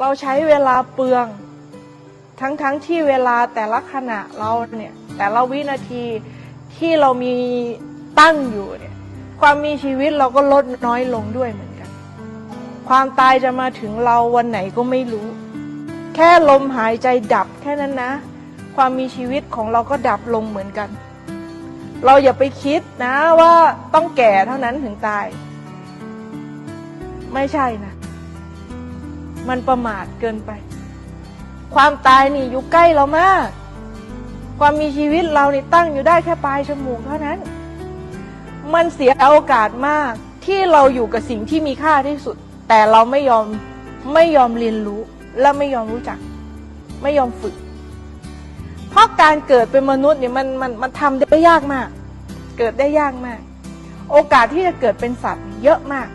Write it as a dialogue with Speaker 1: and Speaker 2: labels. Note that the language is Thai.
Speaker 1: เราใช้เวลาเปลือง ทั้งๆทที่เวลาแต่ละขณะเราเนี่ยแต่ละวินาทีที่เรามีตั้งอยู่เนี่ยความมีชีวิตเราก็ลดน้อยลงด้วยเหมือนกัน ความตายจะมาถึงเราวันไหนก็ไม่รู้ แค่ลมหายใจดับแค่นั้นนะ ความมีชีวิตของเราก็ดับลงเหมือนกัน เราอย่าไปคิดนะว่าต้องแก่เท่านั้นถึงตาย ไม่ใช่นะ มันประมาทเกินไป ความตายนี่อยู่ใกล้เรามาก ความมีชีวิตเรานี่ตั้งอยู่ได้แค่ปลายจมูกเท่านั้น มันเสียโอกาสมากที่เราอยู่กับสิ่งที่มีค่าที่สุด แต่เราไม่ยอมไม่ยอมเรียนรู้และไม่ยอมรู้จัก ไม่ยอมฝึก เพราะการเกิดเป็นมนุษย์เนี่ยมันมันมันทำได้ยากมาก เกิดได้ยากมาก โอกาสที่จะเกิดเป็นสัตว์เยอะมาก